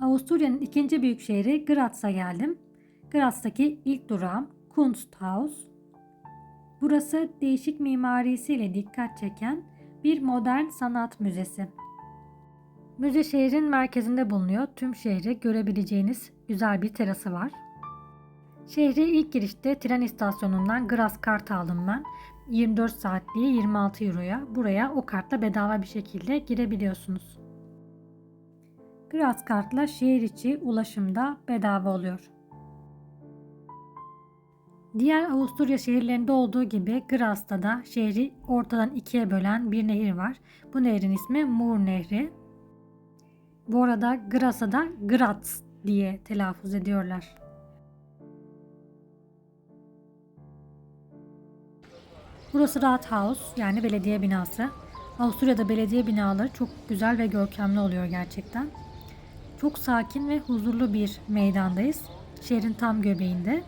Avusturya'nın ikinci büyük şehri Graz'a geldim. Graz'taki ilk durağım Kunsthaus. Burası değişik mimarisiyle dikkat çeken bir modern sanat müzesi. Müze şehrin merkezinde bulunuyor. Tüm şehri görebileceğiniz güzel bir terası var. Şehre ilk girişte tren istasyonundan Graz kart aldım ben. 24 saatliği 26 euroya. Buraya o kartla bedava bir şekilde girebiliyorsunuz. Graz kartla şehir içi ulaşımda bedava oluyor. Diğer Avusturya şehirlerinde olduğu gibi Graz'da da şehri ortadan ikiye bölen bir nehir var. Bu nehrin ismi Mur Nehri. Bu arada Graz'a da Graz diye telaffuz ediyorlar. Burası Rathaus yani belediye binası. Avusturya'da belediye binaları çok güzel ve görkemli oluyor gerçekten. Çok sakin ve huzurlu bir meydandayız. Şehrin tam göbeğinde.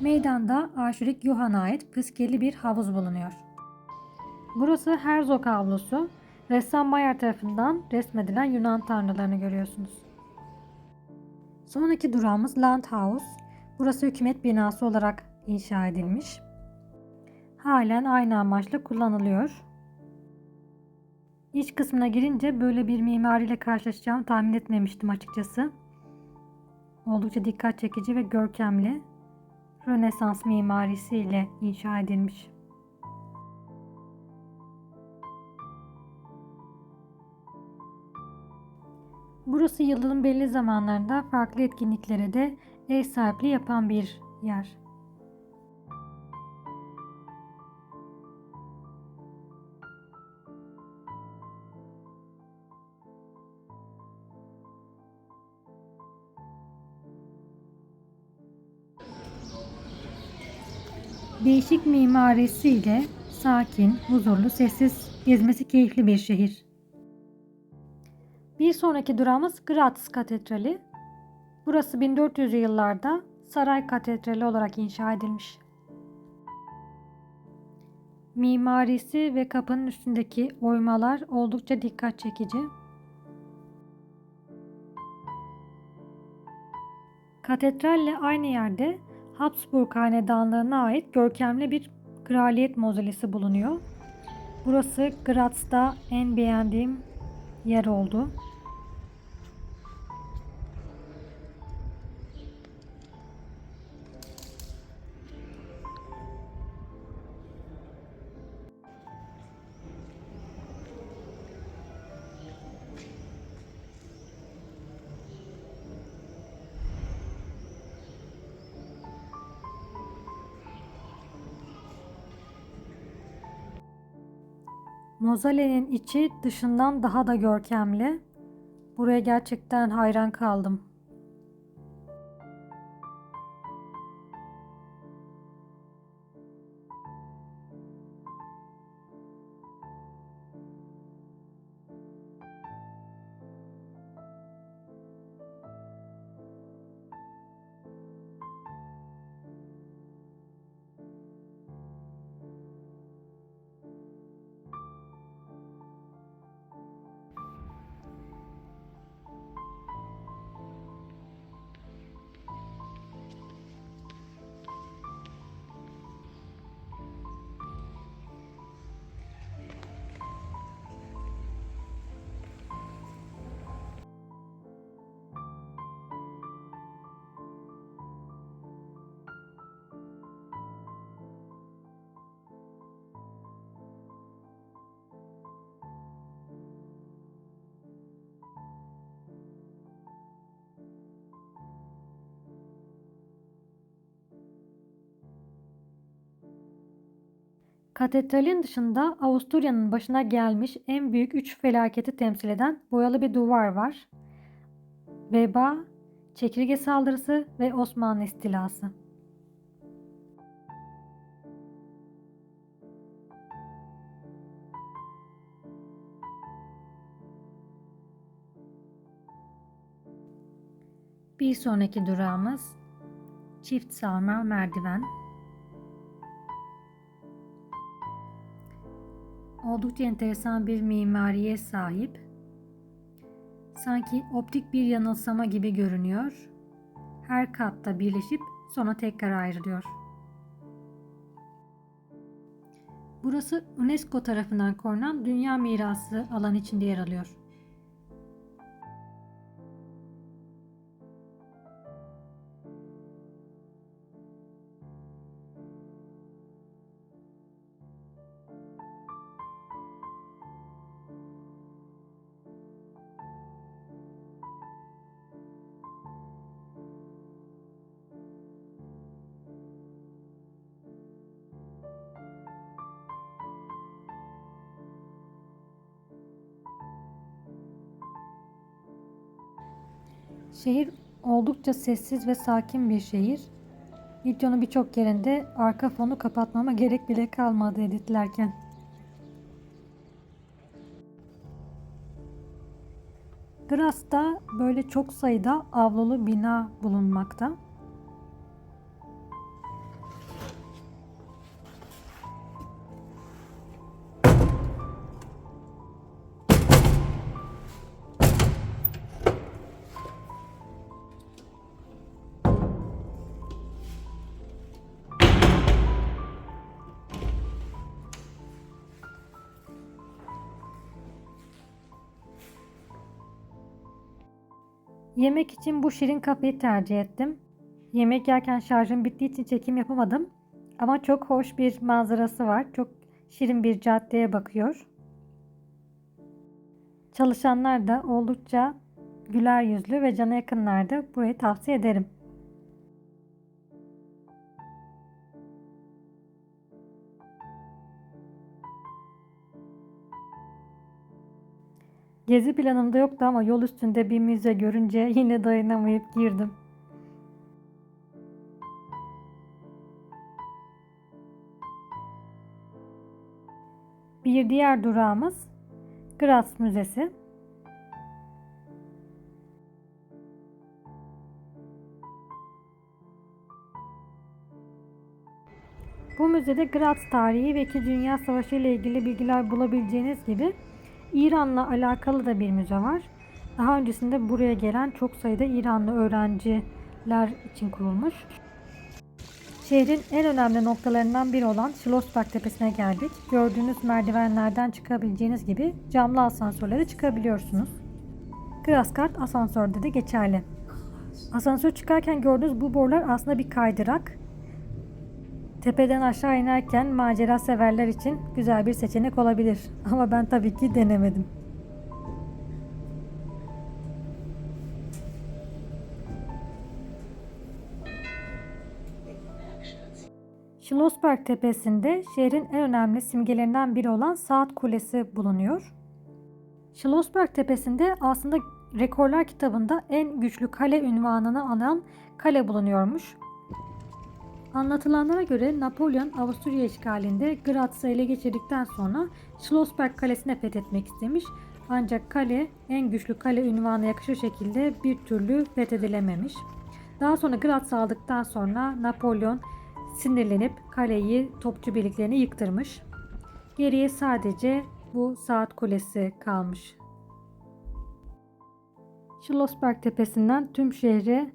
Meydanda Aşurik Yohan'a ait püskeli bir havuz bulunuyor. Burası Herzog avlusu. Ressam Mayer tarafından resmedilen Yunan tanrılarını görüyorsunuz. Sonraki durağımız Landhaus. Burası hükümet binası olarak inşa edilmiş. Halen aynı amaçla kullanılıyor. İç kısmına girince böyle bir mimariyle karşılaşacağımı tahmin etmemiştim açıkçası. Oldukça dikkat çekici ve görkemli. Rönesans mimarisiyle inşa edilmiş. Burası yılın belli zamanlarında farklı etkinliklere de ev sahipliği yapan bir yer. Değişik mimarisiyle sakin, huzurlu, sessiz, gezmesi keyifli bir şehir. Bir sonraki durağımız Graz Katedrali. Burası 1400'lü yıllarda saray katedrali olarak inşa edilmiş. Mimarisi ve kapının üstündeki oymalar oldukça dikkat çekici. Katedralle aynı yerde Habsburg Hanedanlığı'na ait görkemli bir kraliyet mozolesi bulunuyor. Burası Graz'da en beğendiğim yer oldu. Mozale'nin içi dışından daha da görkemli. Buraya gerçekten hayran kaldım. Katedralin dışında Avusturya'nın başına gelmiş en büyük üç felaketi temsil eden boyalı bir duvar var. Veba, çekirge saldırısı ve Osmanlı istilası. Bir sonraki durağımız çift sarmal merdiven. Oldukça enteresan bir mimariye sahip. Sanki optik bir yanılsama gibi görünüyor. Her katta birleşip sonra tekrar ayrılıyor. Burası UNESCO tarafından korunan Dünya Mirası alan içinde yer alıyor. Şehir oldukça sessiz ve sakin bir şehir. Videonun birçok yerinde arka fonu kapatmama gerek bile kalmadı editlerken. Gras'ta böyle çok sayıda avlulu bina bulunmakta. Yemek için bu şirin kafeyi tercih ettim. Yemek yerken şarjım bittiği için çekim yapamadım. Ama çok hoş bir manzarası var. Çok şirin bir caddeye bakıyor. Çalışanlar da oldukça güler yüzlü ve cana yakınlardı. Burayı tavsiye ederim. Gezi planımda yoktu ama yol üstünde bir müze görünce yine dayanamayıp girdim. Bir diğer durağımız Graz Müzesi. Bu müzede Graz tarihi ve 2 Dünya Savaşı ile ilgili bilgiler bulabileceğiniz gibi İran'la alakalı da bir müze var. Daha öncesinde buraya gelen çok sayıda İranlı öğrenciler için kurulmuş. Şehrin en önemli noktalarından biri olan Schlossberg Tepesi'ne geldik. Gördüğünüz merdivenlerden çıkabileceğiniz gibi camlı asansörlere çıkabiliyorsunuz. Grasskart asansörde de geçerli. Asansör çıkarken gördüğünüz bu borular aslında bir kaydırak. Tepeden aşağı inerken macera severler için güzel bir seçenek olabilir. Ama ben tabii ki denemedim. Schlossberg Tepesi'nde şehrin en önemli simgelerinden biri olan Saat Kulesi bulunuyor. Schlossberg Tepesi'nde aslında Rekorlar kitabında en güçlü kale ünvanını alan kale bulunuyormuş. Anlatılanlara göre Napolyon Avusturya işgalinde Graz'ı ele geçirdikten sonra Schlossberg Kalesi'ne fethetmek istemiş. Ancak kale en güçlü kale ünvanı yakışır şekilde bir türlü fethedilememiş. Daha sonra Graz aldıktan sonra Napolyon sinirlenip kaleyi topçu birliklerini yıktırmış. Geriye sadece bu saat kulesi kalmış. Schlossberg tepesinden tüm şehre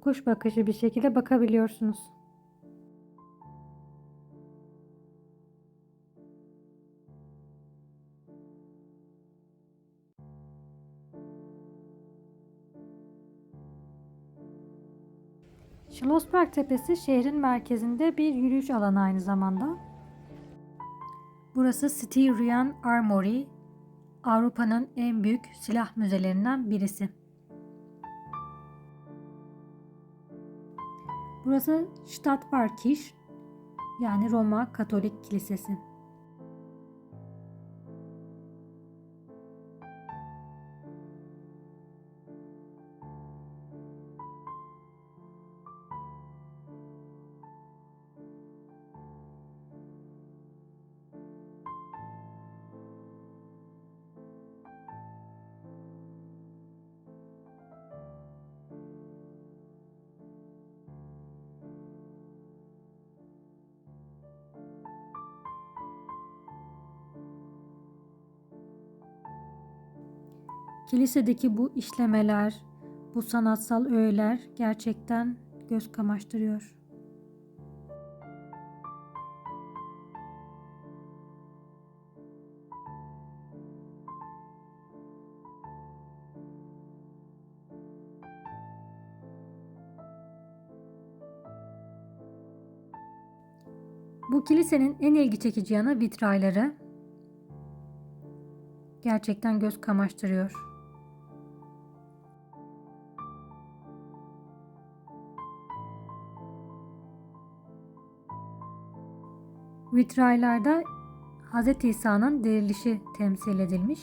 kuş bakışı bir şekilde bakabiliyorsunuz. Schlossberg Tepesi şehrin merkezinde bir yürüyüş alanı aynı zamanda. Burası Styrian Armory, Avrupa'nın en büyük silah müzelerinden birisi. Burası Stadtparkisch yani Roma Katolik Kilisesi. Kilisedeki bu işlemeler, bu sanatsal öğeler gerçekten göz kamaştırıyor. Bu kilisenin en ilgi çekici yanı vitrayları. Gerçekten göz kamaştırıyor. Vitraylarda Hz. İsa'nın dirilişi temsil edilmiş.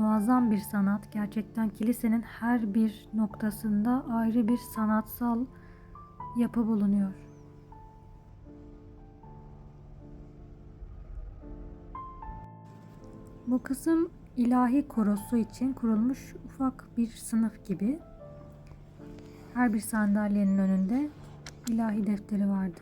Muazzam bir sanat. Gerçekten kilisenin her bir noktasında ayrı bir sanatsal yapı bulunuyor. Bu kısım ilahi korosu için kurulmuş ufak bir sınıf gibi. Her bir sandalyenin önünde ilahi defteri vardı.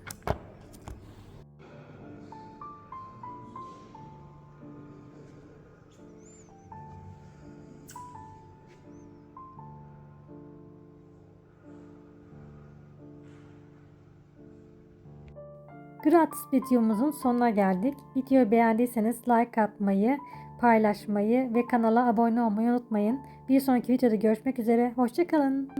Gratz videomuzun sonuna geldik. Videoyu beğendiyseniz like atmayı, paylaşmayı ve kanala abone olmayı unutmayın. Bir sonraki videoda görüşmek üzere. Hoşçakalın.